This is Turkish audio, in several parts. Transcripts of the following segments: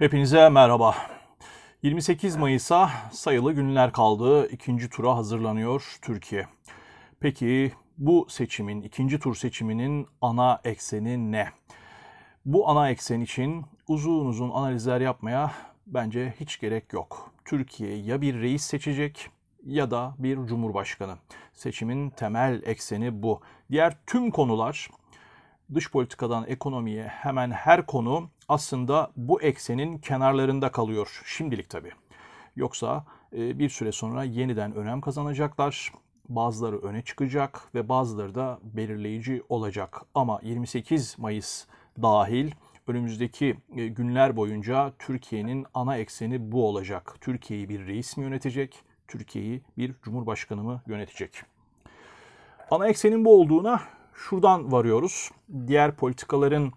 Hepinize merhaba. 28 Mayıs'a sayılı günler kaldı. İkinci tura hazırlanıyor Türkiye. Peki bu seçimin, ikinci tur seçiminin ana ekseni ne? Bu ana eksen için uzun uzun analizler yapmaya bence hiç gerek yok. Türkiye ya bir reis seçecek ya da bir cumhurbaşkanı. Seçimin temel ekseni bu. Diğer tüm konular dış politikadan ekonomiye hemen her konu aslında bu eksenin kenarlarında kalıyor. Şimdilik tabii. Yoksa e, bir süre sonra yeniden önem kazanacaklar. Bazıları öne çıkacak ve bazıları da belirleyici olacak. Ama 28 Mayıs dahil önümüzdeki e, günler boyunca Türkiye'nin ana ekseni bu olacak. Türkiye'yi bir reis mi yönetecek? Türkiye'yi bir cumhurbaşkanı mı yönetecek? Ana eksenin bu olduğuna şuradan varıyoruz. Diğer politikaların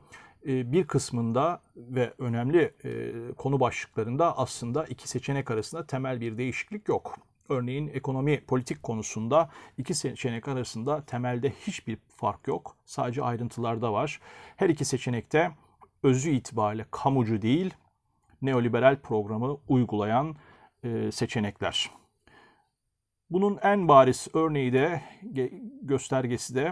e, bir kısmında ve önemli e, konu başlıklarında aslında iki seçenek arasında temel bir değişiklik yok. Örneğin ekonomi politik konusunda iki seçenek arasında temelde hiçbir fark yok. Sadece ayrıntılarda var. Her iki seçenekte özü itibariyle kamucu değil, neoliberal programı uygulayan e, seçenekler. Bunun en bariz örneği de göstergesi de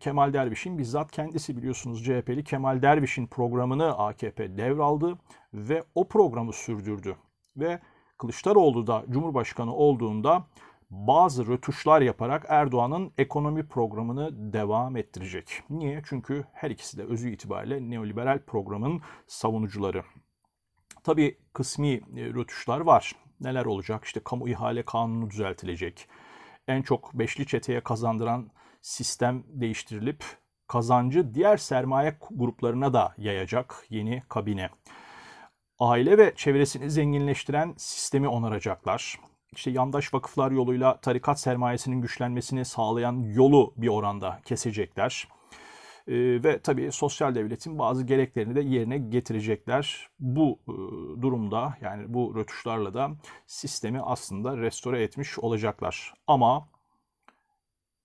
Kemal Derviş'in bizzat kendisi biliyorsunuz CHP'li Kemal Derviş'in programını AKP devraldı ve o programı sürdürdü. Ve Kılıçdaroğlu da Cumhurbaşkanı olduğunda bazı rötuşlar yaparak Erdoğan'ın ekonomi programını devam ettirecek. Niye? Çünkü her ikisi de özü itibariyle neoliberal programın savunucuları. Tabii kısmi rötuşlar var neler olacak? İşte kamu ihale kanunu düzeltilecek. En çok beşli çeteye kazandıran sistem değiştirilip kazancı diğer sermaye gruplarına da yayacak yeni kabine. Aile ve çevresini zenginleştiren sistemi onaracaklar. İşte yandaş vakıflar yoluyla tarikat sermayesinin güçlenmesini sağlayan yolu bir oranda kesecekler. Ee, ve tabii sosyal devletin bazı gereklerini de yerine getirecekler. Bu e, durumda yani bu rötuşlarla da sistemi aslında restore etmiş olacaklar. Ama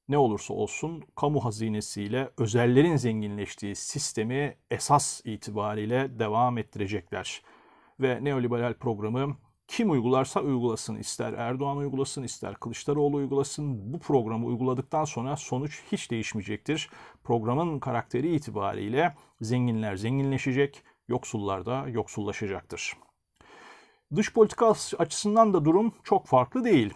ne olursa olsun kamu hazinesiyle özellerin zenginleştiği sistemi esas itibariyle devam ettirecekler. Ve neoliberal programı kim uygularsa uygulasın, ister Erdoğan uygulasın, ister Kılıçdaroğlu uygulasın, bu programı uyguladıktan sonra sonuç hiç değişmeyecektir. Programın karakteri itibariyle zenginler zenginleşecek, yoksullar da yoksullaşacaktır. Dış politika açısından da durum çok farklı değil.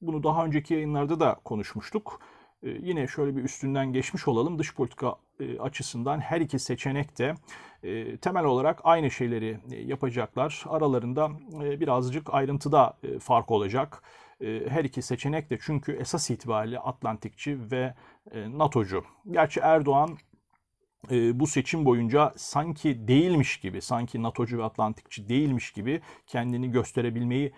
Bunu daha önceki yayınlarda da konuşmuştuk. Ee, yine şöyle bir üstünden geçmiş olalım. Dış politika e, açısından her iki seçenek de e, temel olarak aynı şeyleri e, yapacaklar. Aralarında birazcık ayrıntıda fark olacak. Her iki seçenek de çünkü esas itibariyle Atlantikçi ve NATO'cu. Gerçi Erdoğan bu seçim boyunca sanki değilmiş gibi, sanki NATO'cu ve Atlantikçi değilmiş gibi kendini gösterebilmeyi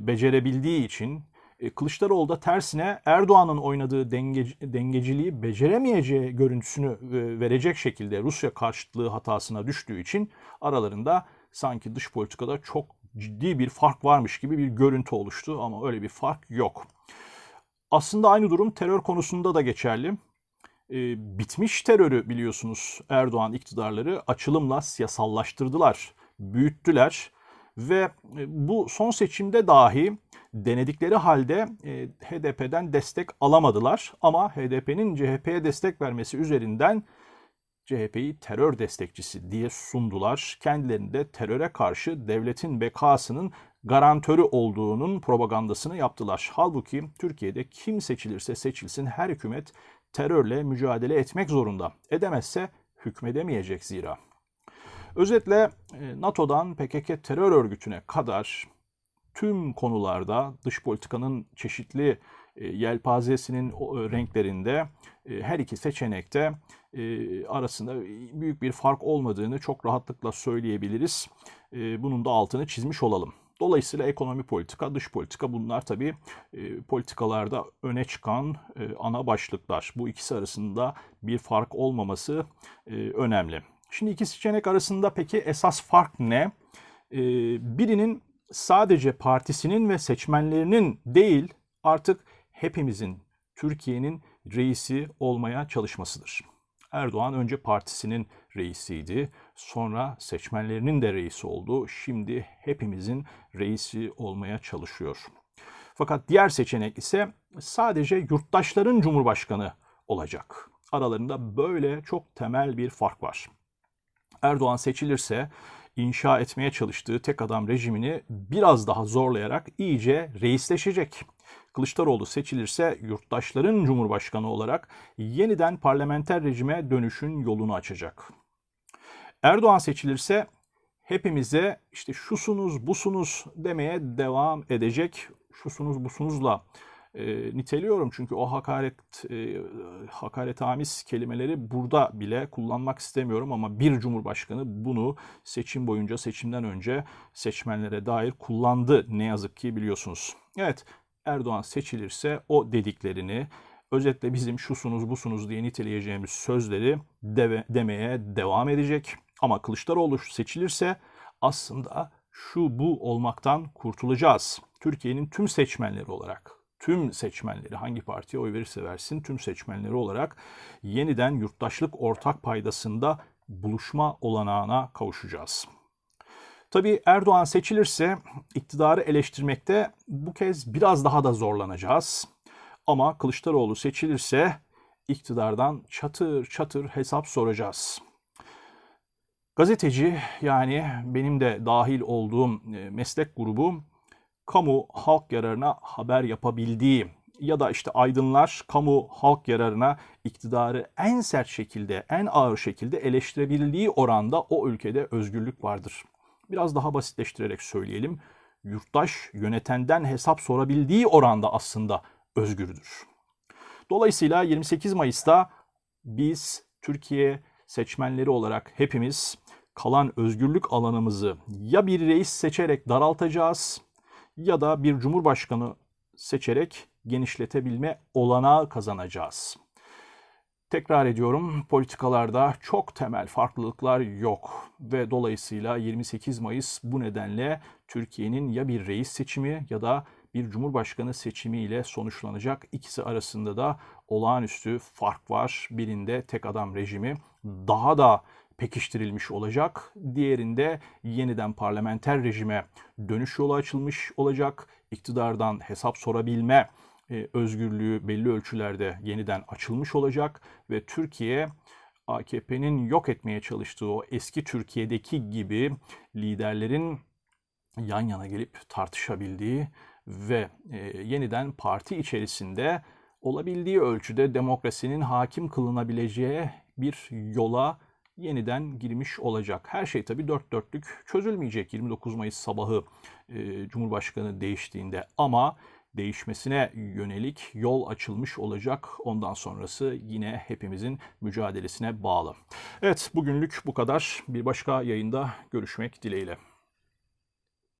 becerebildiği için e, Kılıçdaroğlu da tersine Erdoğan'ın oynadığı denge, dengeciliği beceremeyeceği görüntüsünü e, verecek şekilde Rusya karşıtlığı hatasına düştüğü için aralarında sanki dış politikada çok ciddi bir fark varmış gibi bir görüntü oluştu ama öyle bir fark yok. Aslında aynı durum terör konusunda da geçerli. E, bitmiş terörü biliyorsunuz Erdoğan iktidarları açılımla siyasallaştırdılar, büyüttüler ve bu son seçimde dahi denedikleri halde e, HDP'den destek alamadılar. Ama HDP'nin CHP'ye destek vermesi üzerinden CHP'yi terör destekçisi diye sundular. Kendilerini de teröre karşı devletin bekasının garantörü olduğunun propagandasını yaptılar. Halbuki Türkiye'de kim seçilirse seçilsin her hükümet terörle mücadele etmek zorunda. Edemezse hükmedemeyecek zira. Özetle e, NATO'dan PKK terör örgütüne kadar tüm konularda dış politikanın çeşitli e, yelpazesinin e, renklerinde e, her iki seçenekte arasında büyük bir fark olmadığını çok rahatlıkla söyleyebiliriz. Bunun da altını çizmiş olalım. Dolayısıyla ekonomi politika, dış politika bunlar tabii politikalarda öne çıkan ana başlıklar. Bu ikisi arasında bir fark olmaması önemli. Şimdi iki seçenek arasında peki esas fark ne? Birinin sadece partisinin ve seçmenlerinin değil artık hepimizin Türkiye'nin reisi olmaya çalışmasıdır. Erdoğan önce partisinin reisiydi, sonra seçmenlerinin de reisi oldu. Şimdi hepimizin reisi olmaya çalışıyor. Fakat diğer seçenek ise sadece yurttaşların cumhurbaşkanı olacak. Aralarında böyle çok temel bir fark var. Erdoğan seçilirse inşa etmeye çalıştığı tek adam rejimini biraz daha zorlayarak iyice reisleşecek. Kılıçdaroğlu seçilirse yurttaşların cumhurbaşkanı olarak yeniden parlamenter rejime dönüşün yolunu açacak. Erdoğan seçilirse hepimize işte şusunuz busunuz demeye devam edecek. Şusunuz busunuzla e, niteliyorum çünkü o hakaret e, hakaretamiz kelimeleri burada bile kullanmak istemiyorum ama bir cumhurbaşkanı bunu seçim boyunca seçimden önce seçmenlere dair kullandı ne yazık ki biliyorsunuz. Evet Erdoğan seçilirse o dediklerini özetle bizim şusunuz busunuz diye niteleyeceğimiz sözleri deve, demeye devam edecek. Ama Kılıçdaroğlu seçilirse aslında şu bu olmaktan kurtulacağız. Türkiye'nin tüm seçmenleri olarak, tüm seçmenleri hangi partiye oy verirse versin tüm seçmenleri olarak yeniden yurttaşlık ortak paydasında buluşma olanağına kavuşacağız. Tabii Erdoğan seçilirse iktidarı eleştirmekte bu kez biraz daha da zorlanacağız. Ama Kılıçdaroğlu seçilirse iktidardan çatır çatır hesap soracağız. Gazeteci yani benim de dahil olduğum e, meslek grubu kamu halk yararına haber yapabildiği ya da işte aydınlar kamu halk yararına iktidarı en sert şekilde, en ağır şekilde eleştirebildiği oranda o ülkede özgürlük vardır. Biraz daha basitleştirerek söyleyelim. Yurttaş yönetenden hesap sorabildiği oranda aslında özgürdür. Dolayısıyla 28 Mayıs'ta biz Türkiye seçmenleri olarak hepimiz kalan özgürlük alanımızı ya bir reis seçerek daraltacağız ya da bir cumhurbaşkanı seçerek genişletebilme olanağı kazanacağız. Tekrar ediyorum politikalarda çok temel farklılıklar yok ve dolayısıyla 28 Mayıs bu nedenle Türkiye'nin ya bir reis seçimi ya da bir cumhurbaşkanı seçimiyle sonuçlanacak. İkisi arasında da olağanüstü fark var. Birinde tek adam rejimi daha da pekiştirilmiş olacak. Diğerinde yeniden parlamenter rejime dönüş yolu açılmış olacak. İktidardan hesap sorabilme e, özgürlüğü belli ölçülerde yeniden açılmış olacak ve Türkiye AKP'nin yok etmeye çalıştığı o eski Türkiye'deki gibi liderlerin yan yana gelip tartışabildiği ve e, yeniden parti içerisinde olabildiği ölçüde demokrasinin hakim kılınabileceği bir yola yeniden girmiş olacak. Her şey tabii dört dörtlük çözülmeyecek 29 Mayıs sabahı e, Cumhurbaşkanı değiştiğinde ama değişmesine yönelik yol açılmış olacak. Ondan sonrası yine hepimizin mücadelesine bağlı. Evet bugünlük bu kadar. Bir başka yayında görüşmek dileğiyle.